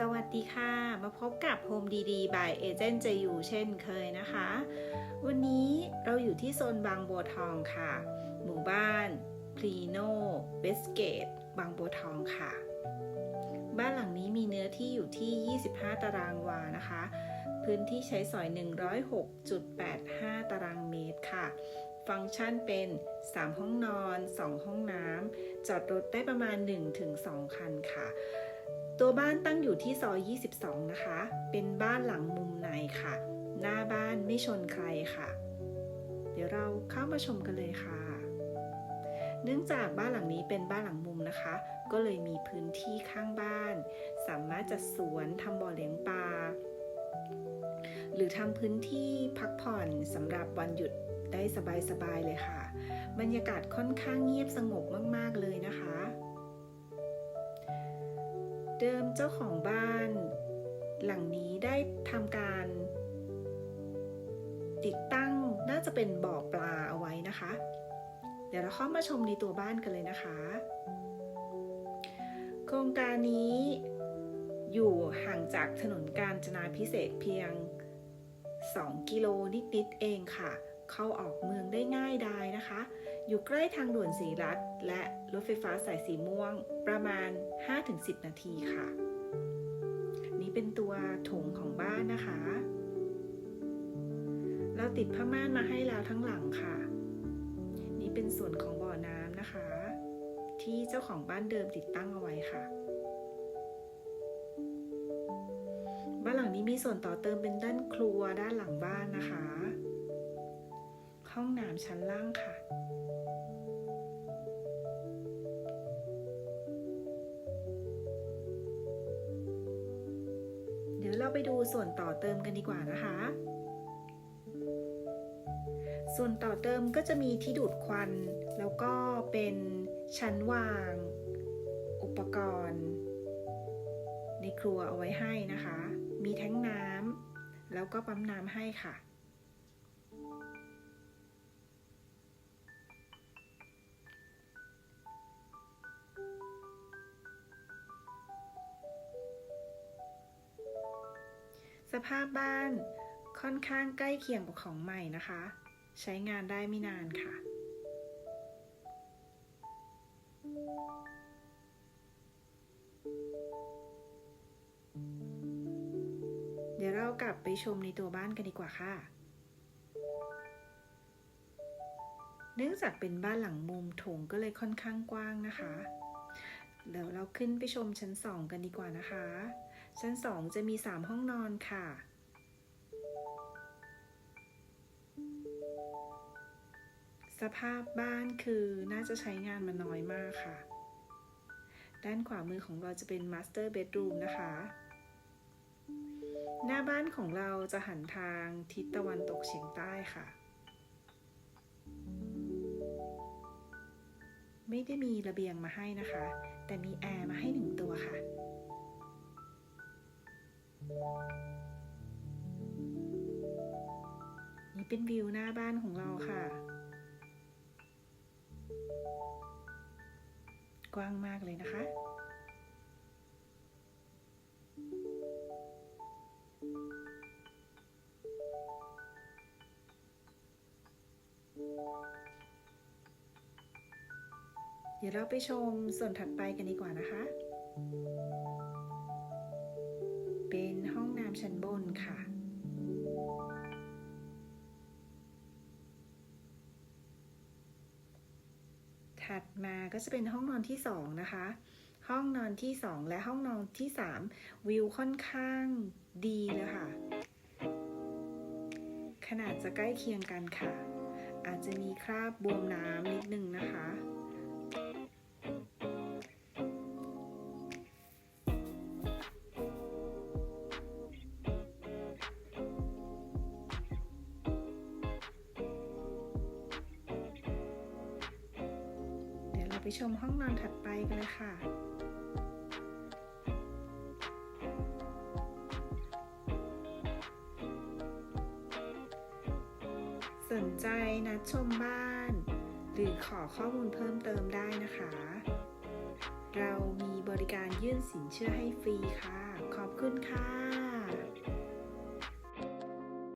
สวัสดีค่ะ มาพบกับ Home ดีๆ by Agent จะอยู่เช่นเคยนะคะ วันนี้เราอยู่ที่โซนบางบัวทองค่ะ หมู่บ้านพลีโนเวสเกตบางบัวทองค่ะ บ้านหลังนี้มีเนื้อที่อยู่ที่ 25 ตารางวานะคะ พื้นที่ใช้สอย 106.85 ตารางเมตรค่ะ ฟังก์ชันเป็น 3 ห้องนอน 2 ห้องน้ำจอดรถได้ประมาณ 1-2 คันค่ะ ตัวบ้านตั้งอยู่ที่ซอย 22 นะคะ เป็นบ้านหลังมุมในค่ะ หน้าบ้านไม่ชนใครค่ะ เดี๋ยวเราเข้ามาชมกันเลยค่ะ เนื่องจากบ้านหลังนี้เป็นบ้านหลังมุมนะคะ ก็เลยมีพื้นที่ข้างบ้าน สามารถจัดสวนทำบ่อเลี้ยงปลา หรือทำพื้นที่พักผ่อนสำหรับวันหยุดได้สบายๆเลยค่ะ บรรยากาศค่อนข้างเงียบสงบมากๆเลยนะคะ เดิมเจ้าของบ้าน หลังนี้ได้ทำการ ติดตั้งน่าจะเป็นบ่อปลาเอาไว้นะคะ เดี๋ยวเราเข้ามาชมในตัวบ้านกันเลยนะคะ โครงการนี้อยู่ห่างจากถนนกาญจนาพิเศษเพียง 2 กิโลนิดๆเองค่ะ เข้าออกเมืองได้ง่ายดายนะคะ อยู่ใกล้ทางด่วนสีรัฐและรถไฟฟ้าสายสีม่วงประมาณ 5-10 นาทีค่ะ นี่เป็นตัวโถงของบ้านนะคะ เราติดผ้าม่านมาให้แล้วทั้งหลังค่ะ นี่เป็นส่วนของบ่อน้ำนะคะ ที่เจ้าของบ้านเดิมติดตั้งเอาไว้ค่ะ บ้านหลังนี้มีส่วนต่อเติมเป็นด้านครัวด้านหลังบ้านนะคะ ห้องน้ำชั้นล่างค่ะ ยวเราไปดูส่วนต่อเติมกันดีกว่านะคะ ส่วนต่อเติมก็จะมีที่ดูดควัน แล้วก็เป็นชั้นวาง อุปกรณ์ ในครัวเอาไว้ให้นะคะ มีแท้งน้ำแล้วก็ปั๊มน้ำให้ค่ะ สภาพบ้านค่อนข้างใกล้เคียงกับของใหม่นะคะ ใช้งานได้ไม่นานค่ะ เดี๋ยวเรากลับไปชมในตัวบ้านกันดีกว่าค่ะ เนื่องจากเป็นบ้านหลังมุมโถงก็เลยค่อนข้างกว้างนะคะ เดี๋ยวเราขึ้นไปชมชั้นสองกันดีกว่านะคะ ชั้นสองจะมี 3 ห้องนอนค่ะ สภาพบ้านคือน่าจะใช้งานมาน้อยมากค่ะ ด้านขวามือของเราจะเป็น Master Bedroom นะคะ หน้าบ้านของเราจะหันทางทิศตะวันตกเฉียงใต้ค่ะไม่ได้มีระเบียงมาให้นะคะ แต่มีแอร์มาให้หนึ่งตัวค่ะ นี่เป็นวิวหน้าบ้านของเราค่ะ กว้างมากเลยนะคะเดี๋ยวเราไปชมส่วนถัดไปกันดีกว่านะคะ ชั้นบนค่ะ ถัดมาก็จะเป็นห้องนอนที่สองนะคะ ห้องนอนที่สองและห้องนอนที่สามวิวค่อนข้างดีเลยค่ะ ขนาดจะใกล้เคียงกันค่ะ อาจจะมีคราบบวมน้ำนิดนึงนะคะ ไปชมห้องนอนถัดไปกันเลยค่ะ สนใจนัดชมบ้าน หรือขอข้อมูลเพิ่มเติมได้นะคะ เรามีบริการยื่นสินเชื่อให้ฟรีค่ะ ขอบคุณค่ะ